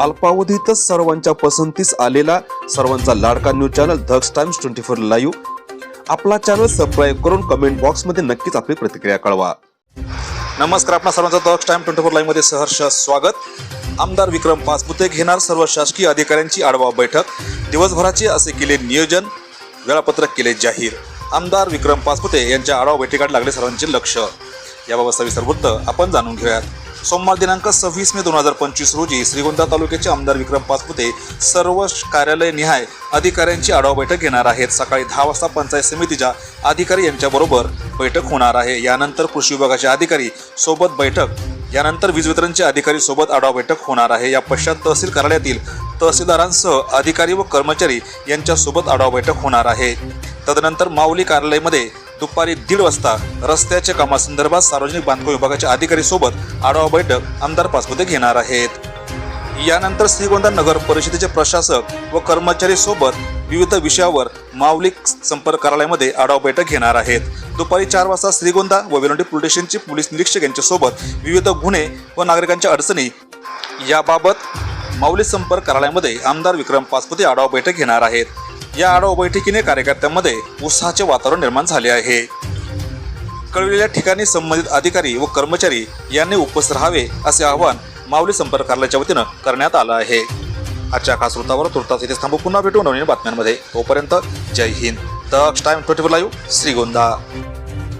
अल्पावधीतच सर्वांच्या पसंतीस आलेला सर्वांचा लाडका news channel Dhaks Times twenty four live. आपला चॅनल सबस्क्राईब करून कमेंट बॉक्समध्ये नक्कीच आपली प्रतिक्रिया कळवा. नमस्कार आपणा सर्वांचं धक्स टाइम ट्वेंटी फोर लाईव्हमध्ये सहर्ष स्वागत. आमदार विक्रम पाचपुते घेणार सर्व शासकीय अधिकाऱ्यांची आढावा बैठक. दिवसभराचे असे केले नियोजन वेळापत्रक केले जाहीर. आमदार विक्रम पाचपुते यांच्या आढावा बैठकीकडे लागले सर्वांचे लक्ष. याबाबत सविस्तर वृत्त आपण जाणून घेऊयात. सोमवार दिनांक सव्वीस मे दोन हजार पंचवीस रोजी श्रीगोंदा तालुक्याचे आमदार विक्रम पाचपुते सर्व कार्यालय निहाय अधिकाऱ्यांची आढावा बैठक घेणार आहेत. सकाळी दहा वाजता पंचायत समितीच्या अधिकारी यांच्याबरोबर बैठक होणार आहे. यानंतर कृषी विभागाचे अधिकारी सोबत बैठक यानंतर वीज वितरणचे अधिकारी सोबत आढावा बैठक होणार आहे. या पश्चात तहसील कार्यालयातील तहसीलदारांसह अधिकारी व कर्मचारी यांच्यासोबत आढावा बैठक होणार आहे. तदनंतर माऊली कार्यालयामध्ये दुपारी दीड वाजता रस्त्याच्या कामासंदर्भात सार्वजनिक बांधकाम विभागाच्या अधिकारी सोबत आढावा बैठक आमदार पाचपुते घेणार आहेत. यानंतर श्रीगोंदा नगर परिषदेचे प्रशासक व कर्मचारी सोबत विविध विषयावर मावलिक संपर्क कार्यालयामध्ये आढावा बैठक घेणार आहेत. दुपारी चार वाजता श्रीगोंदा व वेलोंडी पोलीस स्टेशनचे पोलीस निरीक्षक यांच्यासोबत विविध गुन्हे व नागरिकांच्या अडचणी याबाबत माऊली संपर्क कार्यालयामध्ये आमदार विक्रम पाचपुते आढावा बैठक घेणार आहेत. या आढावा बैठकीने कार्यकर्त्यांमध्ये उत्साहाचे वातावरण निर्माण झाले आहे. कळविलेल्या ठिकाणी संबंधित अधिकारी व कर्मचारी यांनी उपस्थित राहावे असे आवाहन माऊली संपर्क कार्यालयाच्या वतीनं करण्यात आलं आहे. आजच्या खास वृत्तावर तुर्तास इथे थांबू. पुन्हा भेटू नवीन बातम्यांमध्ये. तोपर्यंत जय Hind. The time twenty four live Shrigonda.